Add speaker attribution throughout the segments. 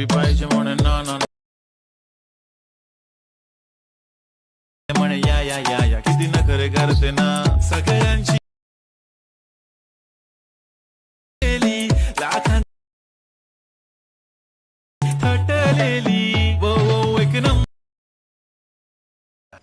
Speaker 1: झप्पी पाहिजे म्हणे ना ना म्हणे या या या या किती नखरे करते ना सगळ्यांची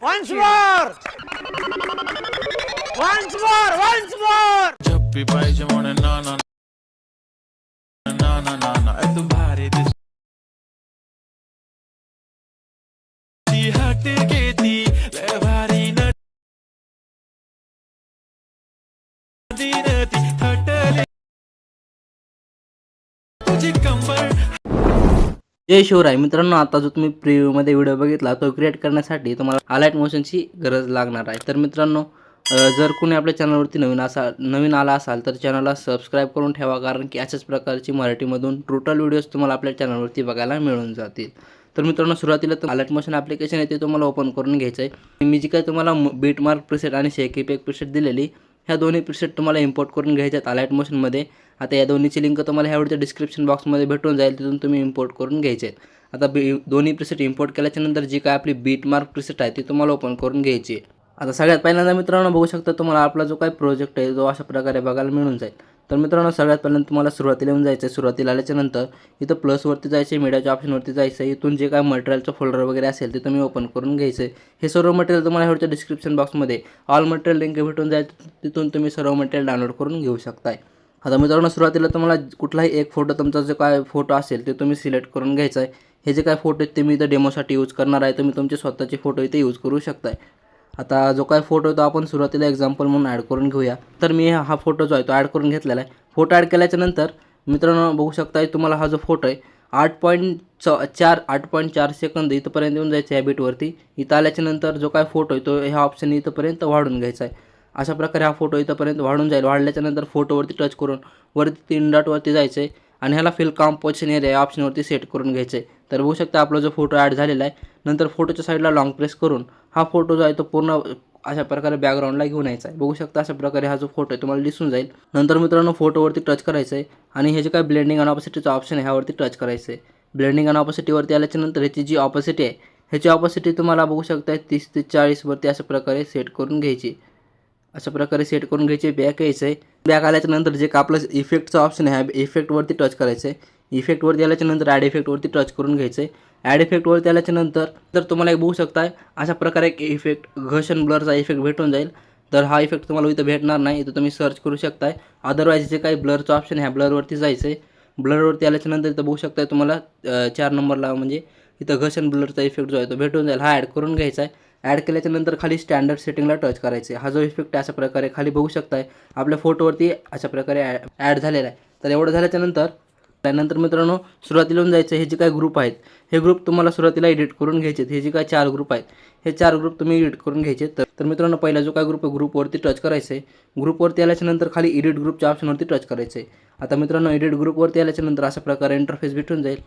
Speaker 2: Once more! Once more! Once more!
Speaker 1: झप्पी पाहिजे म्हणे ना ना ना ना ना ना ए, घेती. तुझी कंबर
Speaker 3: जय शिवराय. मित्रांनो आता जो तुम्ही प्रिव्ह्यूमध्ये व्हिडिओ बघितला तो क्रिएट करण्यासाठी तुम्हाला अलाइट मोशनची गरज लागणार आहे. तर मित्रांनो जर कोणी आपल्या चॅनलवरती नवीन असा नवीन आला असाल तर चॅनलला सबस्क्राईब करून ठेवा कारण की अशाच प्रकारची मराठीमधून टोटल व्हिडिओज तुम्हाला आपल्या चॅनलवरती बघायला मिळून जातील. तर मित्रांनो सुरुवातीला तर अलर्ट मोशन ॲप्लिकेशन आहे ते तुम्हाला ओपन करून घ्यायचं आहे मी जी काय तुम्हाला बीट मार्क प्रिसेट आणि शेकी पेक प्रिसेट दिलेली ह्या दोन्ही प्रिसेट तुम्हाला इम्पोर्ट करून घ्यायच्या आहेत अलाइट मोशनमध्ये आता या दोन्हीची लिंक तुम्हाला ह्यावरच्या डिस्क्रिप्शन बॉक्समध्ये भेटून जाईल तिथून तुम्ही इम्पोर्ट करून घ्यायचे आहेत आता बी दोन्ही प्रिसेट इम्पोर्ट केल्याच्यानंतर जी काय आपली बीट मार्क प्रिसेट आहे ती तुम्हाला ओपन करून घ्यायची आहे. आता सगळ्यात पहिल्यांदा मित्रांनो बघू शकता तुम्हाला आपला जो काही प्रोजेक्ट आहे तो अशा प्रकारे बघायला मिळून जाईल. तर मित्रांनो सगळ्यात पहिल्यांदा तुम्हाला सुरुवातीला येऊन जायचं आहे सुरुवातीला आल्याच्यानंतर इथं प्लसवरती जायचं आहे मीडियाच्या ऑप्शनवरती जायचं आहे इथून जे काय मटेरियलचं फोल्डर वगैरे असेल ते तुम्ही ओपन करून घ्यायचं आहे हे सर्व मटेरियल तुम्हाला ह्याच्या डिस्क्रिप्शन बॉक्समध्ये ऑल मटेरियल लिंक भेटून जाईल. तिथून तुम्ही सर्व मटेरियल डाउनलोड करून घेऊ शकताय. आता मित्रांनो सुरुवातीला तुम्हाला कुठलाही एक फोटो तुमचा जो काय फोटो असेल ते तुम्ही सिलेक्ट करून घ्यायचा आहे हे जे काय फोटो आहेत ते मी इथं डेमोसाठी यूज करणार आहे. तुम्ही तुमचे स्वतःचे फोटो इथे यूज करू शकताय. आता जो काय फोटो आहे तो आपण सुरुवातीला एक्झाम्पल म्हणून ॲड करून घेऊया. तर मी हा फोटो जो आहे तो ॲड करून घेतलेला आहे. फोटो ॲड केल्याच्यानंतर मित्रांनो बघू शकताय तुम्हाला हा जो फोटो आहे आठ पॉईंट च चार आठ पॉईंट चार सेकंद इथंपर्यंत येऊन जायचं आहे बीटवरती इथं आल्याच्यानंतर जो काय फोटो आहे तो ह्या ऑप्शन इथंपर्यंत वाढून घ्यायचा आहे. अशा प्रकारे हा फोटो इथंपर्यंत वाढून जाईल. वाढल्याच्यानंतर फोटोवरती टच करून वरती तीन डॉटवरती जायचं आहे आणि ह्याला फिल कॉम्पोजिशन एरिया या ऑप्शनवरती सेट करून घ्यायचं आहे. तर बघू शकता आपला जो फोटो ॲड झालेला आहे नंतर फोटोच्या साईडला लाँग प्रेस करून हा फोटो जो आहे तो पूर्ण अशा प्रकारे बॅकग्राऊंडला घेऊन यायचा आहे. बघू शकता अशा प्रकारे हा जो फोटो आहे तुम्हाला दिसून जाईल. नंतर मित्रांनो फोटोवरती टच करायचं आहे आणि हे जे काय ब्लेंडिंग अँड ऑपोसिटीचं ऑप्शन आहे ह्यावरती टच करायचं आहे ब्लेंडिंग अँड ऑपॉसिटीवरती आल्याच्यानंतर ह्याची जी ऑपॉसिटी आहे ह्याची ऑपॉसिटी तुम्हाला बघू शकता तीस ते चाळीसवरती अशा प्रकारे सेट करून घ्यायची. अशा प्रकारे सेट करून घ्यायचे बॅक यायचं आहे बॅक आल्याच्यानंतर जे का आपलं इफेक्टचं ऑप्शन आहे इफेक्टवरती टच करायचं आहे इफेक्टवरती आल्याच्यानंतर ॲड इफेक्टवरती टच करून घ्यायचं आहे ॲड इफेक्टवरती आल्याच्यानंतर जर तर तुम्हाला एक बघू शकताय अशा प्रकारे एक इफेक्ट घर्षण ब्लरचा इफेक्ट भेटून जाईल. तर हा इफेक्ट तुम्हाला इथं भेटणार नाही इथं तुम्ही सर्च करू शकताय. अदरवाईज जे काही ब्लरचं ऑप्शन ह्या ब्लरवरती जायचं आहे ब्लरवरती आल्याच्यानंतर इथं बघू शकताय तुम्हाला चार नंबरला म्हणजे इथं घर्षण ब्लरचा इफेक्ट जो आहे तो भेटून जाईल. हा ॲड करून घ्यायचा आहे ॲड केल्याच्यानंतर खाली स्टँडर्ड सेटिंगला टच करायचे हा जो इफेक्ट आहे अशा प्रकारे खाली बघू शकताय. आपल्या फोटोवरती अशा प्रकारे ॲड झालेला आहे. तर एवढं झाल्याच्यानंतर त्यानंतर मित्रांनो सुरुवातीला येऊन जायचं हे जे काय ग्रुप आहेत हे ग्रुप तुम्हाला सुरुवातीला एडिट करून घ्यायचे हे जे काय चार ग्रुप आहेत हे चार ग्रुप तुम्ही एडिट करून घ्यायचे तर तर मित्रांनो पहिला जो काय ग्रुप आहे ग्रुपवरती टच करायचं आहे ग्रुपवरती आल्याच्यानंतर खाली एडिट ग्रुपच्या ऑप्शनवरती टच करायचं आहे आता मित्रांनो एडिट ग्रुपवरती आल्याच्यानंतर अशा प्रकारे इंटरफेस भेटून जाईल.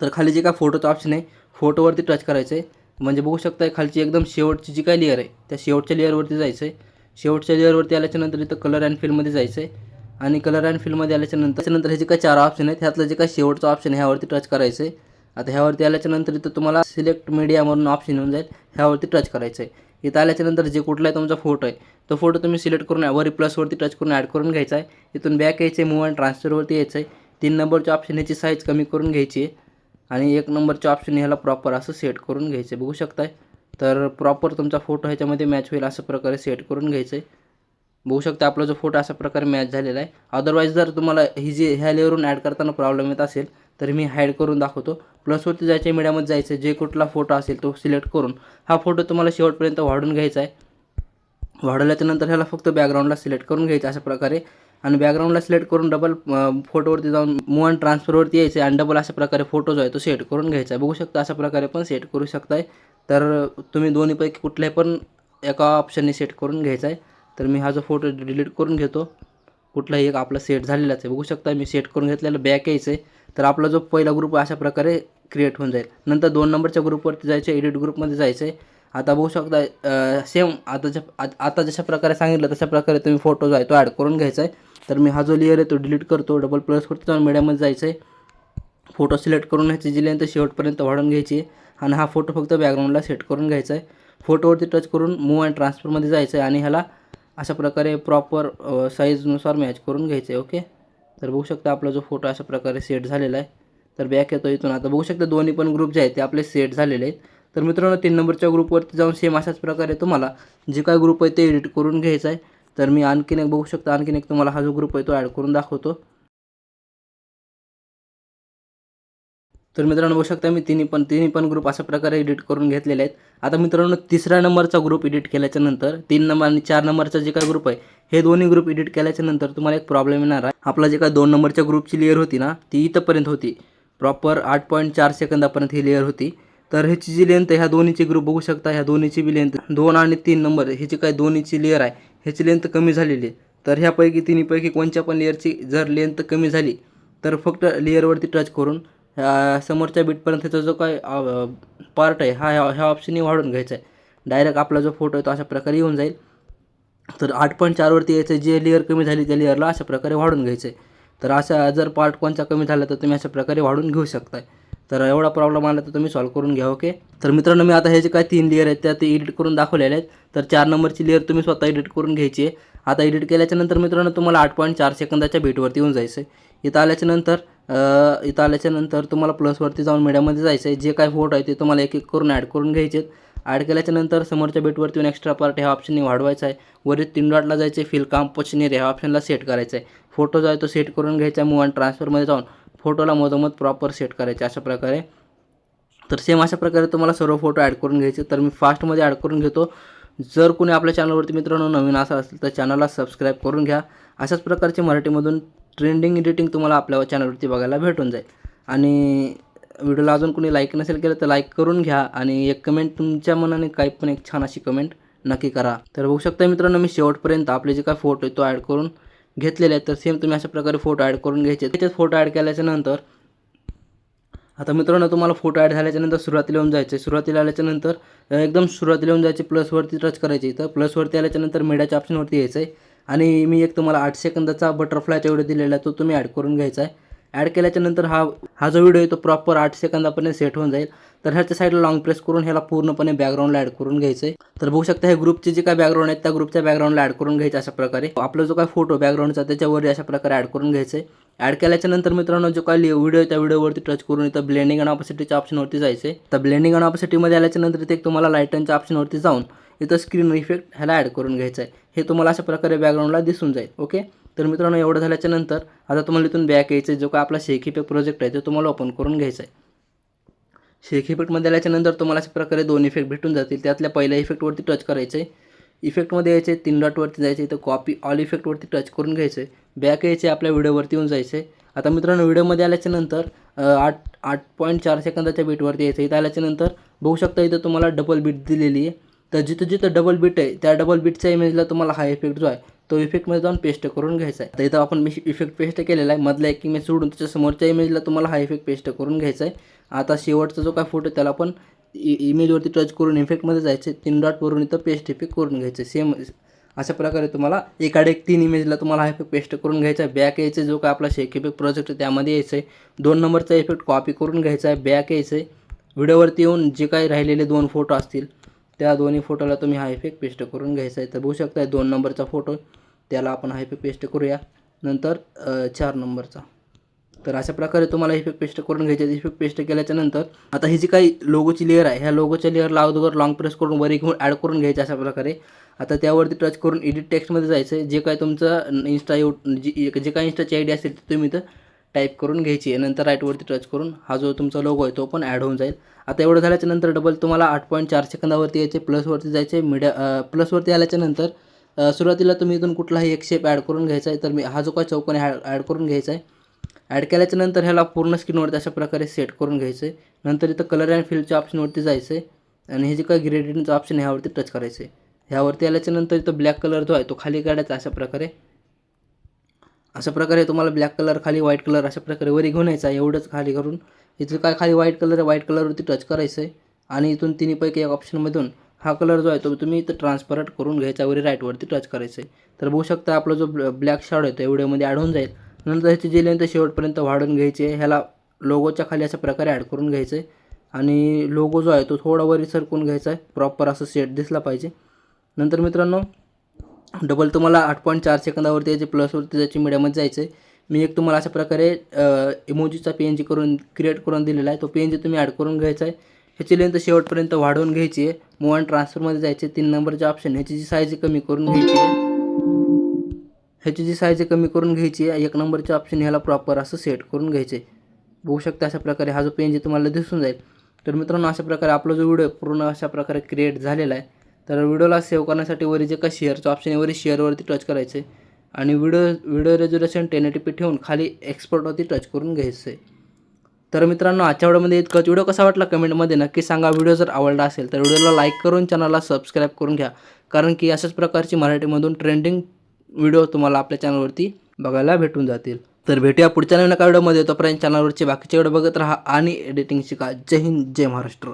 Speaker 3: तर खाली जे काय फोटोचं ऑप्शन आहे फोटोवरती टच करायचं आहे म्हणजे बघू शकता खालची एकदम शेवटची जी काय लेअर आहे त्या शेवटच्या लेअरवरती जायचं आहे शेवटच्या लेअरवरती आल्याच्यानंतर इथं कलर अँड फिलमध्ये जायचं आहे आणि कलर अँड फिलमध्ये आल्याच्यानंतर त्याच्यानंतर हे जे काय चार ऑप्शन आहेत ह्यातलं जे काय शेवटचं ऑप्शन आहे ह्यावरती टच करायचं आहे आता ह्यावरती आल्याच्यानंतर इथं तुम्हाला सिलेक्ट मीडिया म्हणून ऑप्शन येऊन जाईल. ह्यावरती टच करायचं आहे इथं आल्याच्यानंतर जे जे आहे तुमचा फोटो आहे तो फोटो तुम्ही सिलेक्ट करून वरी प्लसवरती टच करून ॲड करून घ्यायचा आहे इथून बॅक यायचं आहे मूव अँड ट्रान्सफरवरती यायचं आहे तीन नंबरच्या ऑप्शन ह्याची साईज कमी करून घ्यायची आहे. आणि एक नंबरच्या ऑप्शन ह्याला प्रॉपर असं सेट करून घ्यायचं आहे बघू शकताय? तर प्रॉपर तुमचा फोटो ह्याच्यामध्ये मॅच होईल अशा प्रकारे सेट करून घ्यायचं आहे बघू शकता आपला जो फोटो अशा प्रकारे मॅच झालेला आहे. अदरवाईज जर तुम्हाला ही जी ह्या लेअरवरून ॲड करताना प्रॉब्लेम येत असेल तर मी हाईड करून दाखवतो. प्लसवरती जायच्या मीडियामध्ये जायचं जे कुठला फोटो असेल तो सिलेक्ट करून हा फोटो तुम्हाला शेवटपर्यंत वाढून घ्यायचा आहे. वाढवल्याच्यानंतर ह्याला फक्त बॅकग्राऊंडला सिलेक्ट करून घ्यायचं अशा प्रकारे. आणि बॅकग्राऊंडला सिलेक्ट करून डबल फोटोवरती जाऊन मूव अँड ट्रान्सफरवरती यायचं आहे आणि डबल अशा प्रकारे फोटो जो आहे तो सेट करून घ्यायचा आहे. बघू शकता अशा प्रकारे पण सेट करू शकताय. तर तुम्ही दोन्हीपैकी कुठल्याही पण एका ऑप्शनने सेट करून घ्यायचा आहे. तर मी हा जो फोटो डिलीट करून घेतो. कुठलाही एक आपला सेट झालेलाच आहे. बघू शकता मी सेट करून घेतलेलं बॅक यायचं आहे. तर आपला जो पहिला ग्रुप अशा प्रकारे क्रिएट होऊन जाईल. नंतर दोन नंबरच्या ग्रुपवरती जायचं एडिट ग्रुपमध्ये जायचं आहे. आता बघू शकता सेम आता ज्या आता जशा प्रकारे सांगितलं तशा प्रकारे तुम्ही फोटो जो आहे तो ॲड करून घ्यायचा आहे. तर मी हा जो लेअर आहे तो डिलीट करतो. डबल प्लसवरती जाऊन मीडियामध्ये जायचं आहे. फोटो सिलेक्ट करून घ्यायची जी लेंथ शेवटपर्यंत वाढवून घ्यायची आहे. आणि हा फोटो फक्त बॅकग्राऊंडला सेट करून घ्यायचा आहे. फोटोवरती टच करून मूव अँड ट्रान्सफरमध्ये जायचं आहे. आणि ह्याला अशा प्रकारे प्रॉपर साईजनुसार मॅच करून घ्यायचं आहे ओके तर बघू शकता आपला जो फोटो अशा प्रकारे सेट झालेला आहे. तर बॅक येतो इथून. आता बघू शकता दोन्ही पण ग्रुप जे आहेत ते आपले सेट झालेले आहेत. तर मित्रांनो तीन नंबरच्या ग्रुपवरती जाऊन सेम अशाच प्रकारे तुम्हाला जे काय ग्रुप आहे ते एडिट करून घ्यायचं आहे. तर मी आणखीन एक बघू शकता आणखीन एक तुम्हाला हा जो ग्रुप आहे तो ॲड करून दाखवतो. तर मित्रांनो बघू शकता मी तिन्ही पण तिन्ही पण ग्रुप अशा प्रकारे एडिट करून घेतलेले आहेत. आता मित्रांनो तिसऱ्या नंबरचा ग्रुप एडिट केल्याच्यानंतर तीन नंबर आणि चार नंबरचा जे काय ग्रुप आहे हे दोन्ही ग्रुप एडिट केल्याच्यानंतर तुम्हाला एक प्रॉब्लेम येणार आहे. आपला जे काय दोन नंबरच्या ग्रुपची लेअर होती ना ती इथंपर्यंत होती. प्रॉपर आठ पॉईंट चार सेकंदापर्यंत ही लेअर होती. तर ह्याची जी लेंथ आहे ह्या दोन्हीची ग्रुप बघू शकता ह्या दोन्हीची बी लेंथ दोन आणि तीन नंबर ह्याची काय दोन्हीची लेअर आहे ह्याची लेंथ कमी झालेली आहे. तर ह्यापैकी तिन्हीपैकी कोणत्या पण लेअरची जर लेंथ कमी झाली तर फक्त लेअरवरती टच करून ह्या समोरच्या बीटपर्यंत जो काय पार्ट आहे हा ह्या ह्या ऑप्शनही वाढून घ्यायचा आहे. डायरेक्ट आपला जो फोटो आहे तो अशा प्रकारे येऊन जाईल. तर आठ पॉईंट चारवरती यायचं जे लेअर कमी झाली त्या लेअरला अशा प्रकारे वाढून घ्यायचं आहे. तर असा जर पार्ट कोणचा कमी झाला तर तुम्ही अशा प्रकारे वाढून घेऊ शकताय. तर एवढा प्रॉब्लेम आला तर तुम्ही सॉल्व्ह करून घ्या ओके तर मित्रांनो मी आता हे जे काय तीन लेअर आहेत त्या ते एडिट करून दाखवलेले आहेत. तर चार नंबरची लेअर तुम्ही स्वतः एडिट करून घ्यायची आहे. आता एडिट केल्याच्यानंतर मित्रांनो तुम्हाला आठ पॉईंट चार सेकंदाच्या भेटवरती येऊन जायचं आहे. इथं आल्याच्यानंतर इथं आल्याच्यानंतर तुम्हाला प्लसवरती जाऊन मीडियामध्ये जायचं आहे जे काय फोटो आहे ते तुम्हाला एक एक करून ॲड करून घ्यायचे आहेत ॲड केल्याच्यानंतर समोरच्या बेटवरती येऊन एक्स्ट्रा पार्ट ह्या ऑप्शनने वाढवायचा आहे. वरील तीन डॉटला जायचे फिल कॉम्पोशनर ह्या ऑप्शनला सेट करायचं आहे. फोटो जो आहे तो सेट करून घ्यायचा मूव अँड ट्रान्सफरमध्ये जाऊन फोटोला मधोमध प्रॉपर सेट करायचे अशा प्रकारे. तर सेम अशा प्रकारे तुम्हाला सर्व फोटो ॲड करून घ्यायचे. तर मी फास्टमध्ये ॲड करून घेतो. जर कोणी आपल्या चॅनलवरती मित्रांनो नवीन असं असेल तर चॅनलला सबस्क्राईब करून घ्या. अशाच प्रकारचे मराठीमधून ट्रेंडिंग एडिटिंग तुम्हाला आपल्या चॅनलवरती बघायला भेटून जाईल. आणि व्हिडिओला अजून कोणी लाईक नसेल केलं तर लाईक करून घ्या आणि एक कमेंट तुमच्या मनाने काही पण एक छान अशी कमेंट नक्की करा. तर बघू शकता मित्रांनो मी शेवटपर्यंत आपले जे काय फोटो आहे तो ॲड करून घेतलेले आहेत. तर सेम तुम्ही अशा प्रकारे फोटो ॲड करून घ्यायचे. त्याच्यात फोटो ॲड केल्याच्यानंतर आता मित्रांनो तुम्हाला फोटो ॲड झाल्याच्यानंतर सुरुवातीला येऊन जायचे सुरुवातीला आल्याच्यानंतर एकदम सुरुवातीला येऊन जायचे प्लसवरती टच करायची तर प्लसवरती आल्याच्यानंतर मीडियाच्या ऑप्शनवरती यायचं आहे आणि मी एक तुम्हाला आठ सेकंदाचा बटरफ्लायचा व्हिडिओ दिलेला आहे तो तुम्ही ॲड करून घ्यायचा आहे. ॲड केल्याच्यानंतर हा हा जो व्हिडिओ आहे तो प्रॉपर आठ सेकंदापर्यंत सेट होऊन जाईल. तर ह्याच्या साईडला लॉंग प्रेस करून ह्याला पूर्णपणे बॅकग्राऊंडला ॲड करून घ्यायचं आहे तर बघू शकता हे ग्रुपचे जे काय बॅकग्राऊंड आहेत त्या ग्रुपच्या बॅकग्राऊंडला ॲड करून घ्यायचं अशा प्रकारे. आपला जो काय फोटो बॅकग्राऊंडचा त्याच्यावर अशा प्रकारे ॲड करून घ्यायचं आहे ॲड केल्याच्यानंतर मित्रांनो जो काही व्हिडिओ त्या व्हिडिओवरती टच करून इथं ब्लेंडिंग अँड ऑपॉसिटीच्या ऑप्शनवरती जायचं तर ब्लेंडिंग अँड ऑपॉसिटीमध्ये आल्याच्यानंतर इथे एक तुम्हाला लाईटनच्या ऑप्शनवरती जाऊन इथं स्क्रीन इफेक्ट ह्याला ॲड करून घ्यायचं आहे हे तुम्हाला अशा प्रकारे बॅकग्राऊंडला दिसून जाईल ओके तर मित्रांनो एवढं झाल्याच्यानंतर आता तुम्हाला इथून बॅक यायचं आहे जो काय आपला शेक इफेक्ट प्रोजेक्ट आहे तो तुम्हाला ओपन करून घ्यायचा आहे शेक इफेक्टमध्ये आल्याच्यानंतर तुम्हाला अशा प्रकारे दोन इफेक्ट भेटून जातील. त्यातल्या पहिल्या इफेक्टवरती टच करायचं आहे इफेक्टमध्ये यायचे तीन डॉटवरती जायचे तर कॉपी ऑल इफेक्टवरती टच करून घ्यायचं आहे बॅक यायचे आपल्या व्हिडिओवरती येऊन जायचं आहे आता मित्रांनो व्हिडिओमध्ये आल्याच्यानंतर आठ आठ पॉईंट चार सेकंदाच्या बीटवरती यायचं इथं आल्याच्यानंतर बघू शकता इथं तुम्हाला डबल बीट दिलेली आहे. तर जिथं जिथं डबल बीट आहे त्या डबल बीटच्या इमेजला तुम्हाला हा इफेक्ट जो आहे तो इफेक्टमध्ये जाऊन पेस्ट करून घ्यायचा आहे. तर इथं आपण इफेक्ट पेस्ट केलेला आहे. मधला एक इमेज सोडून त्याच्या समोरच्या इमेजला तुम्हाला हा इफेक्ट पेस्ट करून घ्यायचा आहे. आता शेवटचा जो काय फोटो आहे त्याला पण इ इमेजवरती टच करून इफेक्टमध्ये जायचे तीन डॉटवरून इथं पेस्ट इफेक्ट करून घ्यायचं. सेम अशा प्रकारे तुम्हाला एकाडे एक तीन इमेजला तुम्हाला हा इफेक्ट पेस्ट करून घ्यायचा आहे. बॅक यायचं जो काय आपला शेक इफेक्ट प्रोजेक्ट आहे त्यामध्ये यायचं. आहे दोन नंबरचा इफेक्ट कॉपी करून घ्यायचा आहे. बॅक यायचं. आहे व्हिडिओवरती येऊन जे काही राहिलेले दोन फोटो असतील त्या दोन्ही फोटोला तुम्ही हा इफेक्ट पेस्ट करून घ्यायचा आहे. तर बघू शकता दोन नंबरचा फोटो त्याला आपण हा इफेक्ट पेस्ट करूया. नंतर चार नंबरचा तर अशा प्रकारे तुम्हाला इफेक्ट पेस्ट करून घ्यायचे इफेक्ट पेस्ट केल्याच्यानंतर आता ही जी काही लोगोची लेअर आहे ह्या लोगोच्या लेअरला अगोदर लाँग प्रेस करून वरी घेऊन ॲड करून घ्यायचे अशा प्रकारे. आता त्यावरती टच करून एडिट टेक्स्टमध्ये जायचं आहे. जे काय तुमचं इन्स्टा यू जी जे काय इन्स्टाची आय डी असेल ते तुम्ही तर टाईप करून घ्यायची आहे. नंतर राईटवरती टच करून हा जो तुमचा लोगो आहे तो पण ॲड होऊन जाईल. आता एवढं झाल्याच्यानंतर डबल तुम्हाला आठ पॉईंट चार सेकंदावरती यायचे प्लसवरती जायचे मीडिया प्लसवरती आल्याच्यानंतर सुरुवातीला तुम्ही इथून कुठलाही एक शेप ॲड करून घ्यायचा आहे. तर मी हा जो काय चौकोन ॲड ॲड करून घ्यायचा आहे. ॲड केल्याच्यानंतर ह्याला पूर्ण स्क्रीनवरती अशा प्रकारे सेट करून घ्यायचं. आहे नंतर इथं कलर अँड फिल्डच्या ऑप्शनवरती जायचं. आहे आणि हे जे काय ग्रेडियंटचं ऑप्शन आहे ह्यावरती टच करायचं. आहे ह्यावरती आल्याच्यानंतर इथं ब्लॅक कलर जो आहे तो खाली काढायचा अशा प्रकारे. अशा प्रकारे तुम्हाला ब्लॅक कलर खाली व्हाईट कलर अशा प्रकारे वरी घेऊन यायचा. एवढंच खाली करून. इथं काय खाली व्हाईट कलर आहे व्हाईट कलरवरती टच करायचं आहे आणि इथून तिन्हीपैकी एक ऑप्शनमधून हा कलर जो आहे तो तुम्ही इथं ट्रान्सपरंट करून घ्यायचा. वरी राईटवरती टच करायचं आहे तर बघू शकता आपला जो ब्लॅक शॅडो आहे तो एवढ्यामध्ये ॲड होऊन जाईल. नंतर ह्याची जी लेंथ शेवटपर्यंत वाढवून घ्यायची आहे ह्याला लोगोच्या खाली अशा प्रकारे ॲड करून घ्यायचं आहे आणि लोगो जो आहे तो थोडा वरी सरकून घ्यायचा आहे प्रॉपर असं सेट दिसला पाहिजे. नंतर मित्रांनो डबल तुम्हाला आठ पॉईंट चार सेकंदावरती याचे प्लसवरती त्याची मीडियामध्ये जायचं आहे मी एक तुम्हाला अशा प्रकारे इमोजीचा पी एन जी करून क्रिएट करून दिलेला आहे. तो पी एन जी तुम्ही ॲड करून घ्यायचा आहे. ह्याची लेंथ शेवटपर्यंत वाढवून घ्यायची आहे. मूव अँड ट्रान्सफरमध्ये जायचे. तीन नंबरचे ऑप्शन ह्याची जी साईज कमी करून घ्यायची आहे. ह्याची जी साईज आहे कमी करून घ्यायची आहे एक नंबरचे ऑप्शन ह्याला प्रॉपर असं सेट करून घ्यायचे. बघू शकता अशा प्रकारे हा जो पेन जे तुम्हाला दिसून जाईल. तर मित्रांनो अशा प्रकारे आपला जो व्हिडिओ पूर्ण अशा प्रकारे क्रिएट झालेला आहे. तर व्हिडिओला सेव्ह करण्यासाठी वरी जे का शेअरचं ऑप्शन आहे वरी शेअरवरती टच करायचं. आहे आणि video video resolution ten eighty P ठेवून खाली एक्सपोर्टवरती टच करून घ्यायचं. आहे तर मित्रांनो आजच्या व्हिडिओमध्ये इतकंच. व्हिडिओ कसा वाटला कमेंटमध्ये नक्की सांगा. व्हिडिओ जर आवडला असेल तर व्हिडिओला लाईक करून चॅनलला सबस्क्राईब करून घ्या. कारण की अशाच प्रकारची मराठीमधून ट्रेंडिंग व्हिडिओ तुम्हाला आपल्या चॅनलवरती बघायला भेटून जातील. तर भेटूया पुढच्या नवीन एका व्हिडिओमध्ये. तोपर्यंत चॅनलवरचे बाकीचे व्हिडिओ बघत राहा आणि एडिटिंग शिका. जय हिंद जय महाराष्ट्र.